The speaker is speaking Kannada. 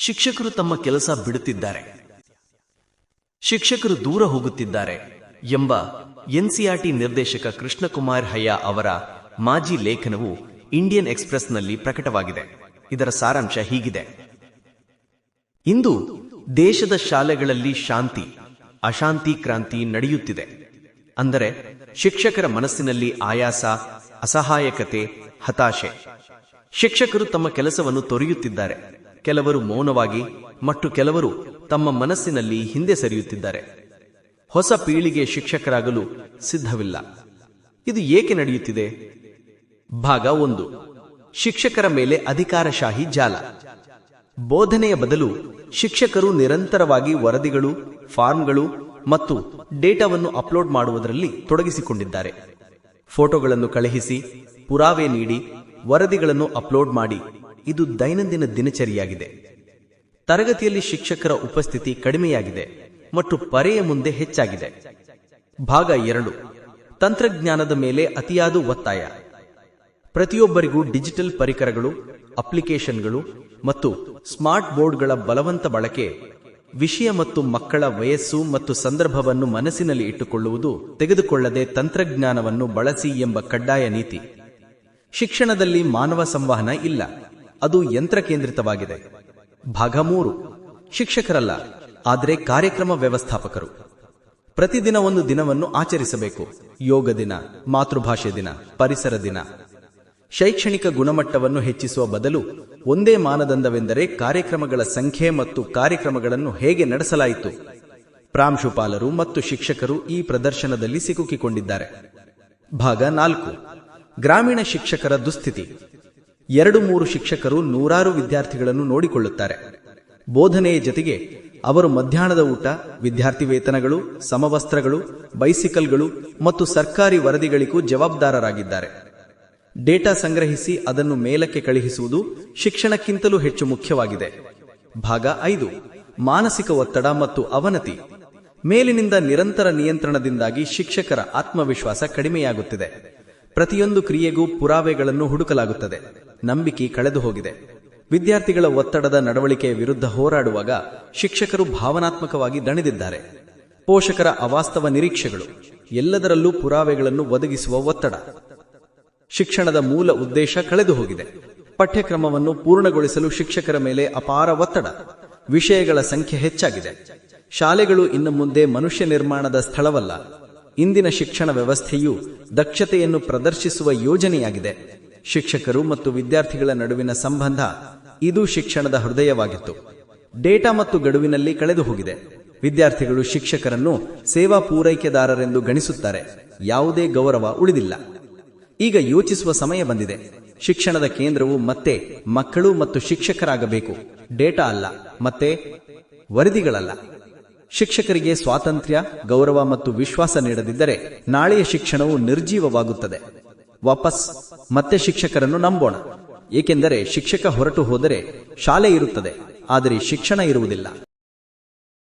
ಶಿಕ್ಷಕರು ತಮ್ಮ ಕೆಲಸ ಬಿಡುತ್ತಿದ್ದಾರೆ. ಶಿಕ್ಷಕರು ದೂರ ಹೋಗುತ್ತಿದ್ದಾರೆ ಎಂಬ ಎನ್ಸಿಆರ್ಟಿ ನಿರ್ದೇಶಕ ಕೃಷ್ಣಕುಮಾರ್ ಹಯ್ಯ ಅವರ ಮಾಜಿ ಲೇಖನವು ಇಂಡಿಯನ್ ಎಕ್ಸ್ಪ್ರೆಸ್ನಲ್ಲಿ ಪ್ರಕಟವಾಗಿದೆ. ಇದರ ಸಾರಾಂಶ ಹೀಗಿದೆ. ಇಂದು ದೇಶದ ಶಾಲೆಗಳಲ್ಲಿ ಶಾಂತಿ, ಅಶಾಂತಿ ಕ್ರಾಂತಿ ನಡೆಯುತ್ತಿದೆ. ಅಂದರೆ ಶಿಕ್ಷಕರ ಮನಸ್ಸಿನಲ್ಲಿ ಆಯಾಸ, ಅಸಹಾಯಕತೆ, ಹತಾಶೆ. ಶಿಕ್ಷಕರು ತಮ್ಮ ಕೆಲಸವನ್ನು ತೊರೆಯುತ್ತಿದ್ದಾರೆ. ಕೆಲವರು ಮೌನವಾಗಿ ಮತ್ತು ಕೆಲವರು ತಮ್ಮ ಮನಸ್ಸಿನಲ್ಲಿ ಹಿಂದೆ ಸರಿಯುತ್ತಿದ್ದಾರೆ. ಹೊಸ ಪೀಳಿಗೆ ಶಿಕ್ಷಕರಾಗಲು ಸಿದ್ಧವಿಲ್ಲ. ಇದು ಏಕೆ ನಡೆಯುತ್ತಿದೆ? ಭಾಗ ಒಂದು. ಶಿಕ್ಷಕರ ಮೇಲೆ ಅಧಿಕಾರಶಾಹಿ ಜಾಲ. ಬೋಧನೆಯ ಬದಲು ಶಿಕ್ಷಕರು ನಿರಂತರವಾಗಿ ವರದಿಗಳು, ಫಾರ್ಮ್ಗಳು ಮತ್ತು ಡೇಟಾವನ್ನು ಅಪ್ಲೋಡ್ ಮಾಡುವುದರಲ್ಲಿ ತೊಡಗಿಸಿಕೊಂಡಿದ್ದಾರೆ. ಫೋಟೋಗಳನ್ನು ಕಳುಹಿಸಿ, ಪುರಾವೆ ನೀಡಿ, ವರದಿಗಳನ್ನು ಅಪ್ಲೋಡ್ ಮಾಡಿ ಇದು ದೈನಂದಿನ ದಿನಚರಿಯಾಗಿದೆ. ತರಗತಿಯಲ್ಲಿ ಶಿಕ್ಷಕರ ಉಪಸ್ಥಿತಿ ಕಡಿಮೆಯಾಗಿದೆ ಮತ್ತು ಪರೆಯ ಮುಂದೆ ಹೆಚ್ಚಾಗಿದೆ. ಭಾಗ ಎರಡು. ತಂತ್ರಜ್ಞಾನದ ಮೇಲೆ ಅತಿಯಾದ ಒತ್ತಾಯ. ಪ್ರತಿಯೊಬ್ಬರಿಗೂ ಡಿಜಿಟಲ್ ಪರಿಕರಗಳು, ಅಪ್ಲಿಕೇಶನ್ಗಳು ಮತ್ತು ಸ್ಮಾರ್ಟ್ ಬೋರ್ಡ್ಗಳ ಬಲವಂತ ಬಳಕೆ, ವಿಷಯ ಮತ್ತು ಮಕ್ಕಳ ವಯಸ್ಸು ಮತ್ತು ಸಂದರ್ಭವನ್ನು ಮನಸ್ಸಿನಲ್ಲಿ ಇಟ್ಟುಕೊಳ್ಳುವುದು ತೆಗೆದುಕೊಳ್ಳದೆ ತಂತ್ರಜ್ಞಾನವನ್ನು ಬಳಸಿ ಎಂಬ ಕಡ್ಡಾಯ ನೀತಿ. ಶಿಕ್ಷಣದಲ್ಲಿ ಮಾನವ ಸಂವಹನ ಇಲ್ಲ. ಅದು ಯಂತ್ರ ಕೇಂದ್ರಿತವಾಗಿದೆ ಭಾಗ ಮೂರು. ಶಿಕ್ಷಕರಲ್ಲ, ಆದರೆ ಕಾರ್ಯಕ್ರಮ ವ್ಯವಸ್ಥಾಪಕರು. ಪ್ರತಿದಿನ ಒಂದು ದಿನವನ್ನು ಆಚರಿಸಬೇಕು. ಯೋಗ ದಿನ, ಮಾತೃಭಾಷೆ ದಿನ, ಪರಿಸರ ದಿನ. ಶೈಕ್ಷಣಿಕ ಗುಣಮಟ್ಟವನ್ನು ಹೆಚ್ಚಿಸುವ ಬದಲು ಒಂದೇ ಮಾನದಂಡವೆಂದರೆ ಕಾರ್ಯಕ್ರಮಗಳ ಸಂಖ್ಯೆ ಮತ್ತು ಕಾರ್ಯಕ್ರಮಗಳನ್ನು ಹೇಗೆ ನಡೆಸಲಾಯಿತು. ಪ್ರಾಂಶುಪಾಲರು ಮತ್ತು ಶಿಕ್ಷಕರು ಈ ಪ್ರದರ್ಶನದಲ್ಲಿ ಸಿಕ್ಕುಕಿಕೊಂಡಿದ್ದಾರೆ. ಭಾಗ ನಾಲ್ಕು. ಗ್ರಾಮೀಣ ಶಿಕ್ಷಕರ ದುಸ್ಥಿತಿ. ಎರಡು ಮೂರು ಶಿಕ್ಷಕರು ನೂರಾರು ವಿದ್ಯಾರ್ಥಿಗಳನ್ನು ನೋಡಿಕೊಳ್ಳುತ್ತಾರೆ. ಬೋಧನೆಯ ಜೊತೆಗೆ ಅವರು ಮಧ್ಯಾಹ್ನದ ಊಟ ವಿದ್ಯಾರ್ಥಿ ವೇತನಗಳು ಸಮವಸ್ತ್ರಗಳು, ಬೈಸಿಕಲ್ಗಳು ಮತ್ತು ಸರ್ಕಾರಿ ವರದಿಗಳಿಗೂ ಜವಾಬ್ದಾರರಾಗಿದ್ದಾರೆ. ಡೇಟಾ ಸಂಗ್ರಹಿಸಿ ಅದನ್ನು ಮೇಲಕ್ಕೆ ಕಳುಹಿಸುವುದು ಶಿಕ್ಷಣಕ್ಕಿಂತಲೂ ಹೆಚ್ಚು ಮುಖ್ಯವಾಗಿದೆ. ಭಾಗ ಐದು, ಮಾನಸಿಕ ಒತ್ತಡ ಮತ್ತು ಅವನತಿ. ಮೇಲಿನಿಂದ ನಿರಂತರ ನಿಯಂತ್ರಣದಿಂದಾಗಿ ಶಿಕ್ಷಕರ ಆತ್ಮವಿಶ್ವಾಸ ಕಡಿಮೆಯಾಗುತ್ತಿದೆ. ಪ್ರತಿಯೊಂದು ಕ್ರಿಯೆಗೂ ಪುರಾವೆಗಳನ್ನು ಹುಡುಕಲಾಗುತ್ತದೆ. ನಂಬಿಕೆ ಕಳೆದು ಹೋಗಿದೆ. ವಿದ್ಯಾರ್ಥಿಗಳ ಒತ್ತಡದ ನಡವಳಿಕೆಯ ವಿರುದ್ಧ ಹೋರಾಡುವಾಗ ಶಿಕ್ಷಕರು ಭಾವನಾತ್ಮಕವಾಗಿ ದಣಿದಿದ್ದಾರೆ. ಪೋಷಕರ ಅವಾಸ್ತವ ನಿರೀಕ್ಷೆಗಳು, ಎಲ್ಲದರಲ್ಲೂ ಪುರಾವೆಗಳನ್ನು ಒದಗಿಸುವ ಒತ್ತಡ. ಶಿಕ್ಷಣದ ಮೂಲ ಉದ್ದೇಶ ಕಳೆದು ಹೋಗಿದೆ. ಪಠ್ಯಕ್ರಮವನ್ನು ಪೂರ್ಣಗೊಳಿಸಲು ಶಿಕ್ಷಕರ ಮೇಲೆ ಅಪಾರ ಒತ್ತಡ. ವಿಷಯಗಳ ಸಂಖ್ಯೆ ಹೆಚ್ಚಾಗಿದೆ. ಶಾಲೆಗಳು ಇನ್ನು ಮುಂದೆ ಮನುಷ್ಯ ನಿರ್ಮಾಣದ ಸ್ಥಳವಲ್ಲ. ಇಂದಿನ ಶಿಕ್ಷಣ ವ್ಯವಸ್ಥೆಯು ದಕ್ಷತೆಯನ್ನು ಪ್ರದರ್ಶಿಸುವ ಯೋಜನೆಯಾಗಿದೆ. ಶಿಕ್ಷಕರು ಮತ್ತು ವಿದ್ಯಾರ್ಥಿಗಳ ನಡುವಿನ ಸಂಬಂಧ ಇದು ಶಿಕ್ಷಣದ ಹೃದಯವಾಗಿತ್ತು. ಡೇಟಾ ಮತ್ತು ಗಡುವಿನಲ್ಲಿ ಕಳೆದು ಹೋಗಿದೆ. ವಿದ್ಯಾರ್ಥಿಗಳು ಶಿಕ್ಷಕರನ್ನು ಸೇವಾ ಪೂರೈಕೆದಾರರೆಂದು ಗಣಿಸುತ್ತಾರೆ. ಯಾವುದೇ ಗೌರವ ಉಳಿದಿಲ್ಲ. ಈಗ ಯೋಚಿಸುವ ಸಮಯ ಬಂದಿದೆ. ಶಿಕ್ಷಣದ ಕೇಂದ್ರವು ಮತ್ತೆ ಮಕ್ಕಳು ಮತ್ತು ಶಿಕ್ಷಕರಾಗಬೇಕು. ಡೇಟಾ ಅಲ್ಲ, ಮತ್ತೆ ವರದಿಗಳಲ್ಲ. ಶಿಕ್ಷಕರಿಗೆ ಸ್ವಾತಂತ್ರ್ಯ, ಗೌರವ ಮತ್ತು ವಿಶ್ವಾಸ ನೀಡದಿದ್ದರೆ ನಾಳೆಯ ಶಿಕ್ಷಣವು ನಿರ್ಜೀವವಾಗುತ್ತದೆ. ವಾಪಸ್ ಮತ್ತೆ ಶಿಕ್ಷಕರನ್ನು ನಂಬೋಣ. ಏಕೆಂದರೆ ಶಿಕ್ಷಕ ಹೊರಟು ಹೋದರೆ ಶಾಲೆ ಇರುತ್ತದೆ ಆದರೆ ಶಿಕ್ಷಣ ಇರುವುದಿಲ್ಲ.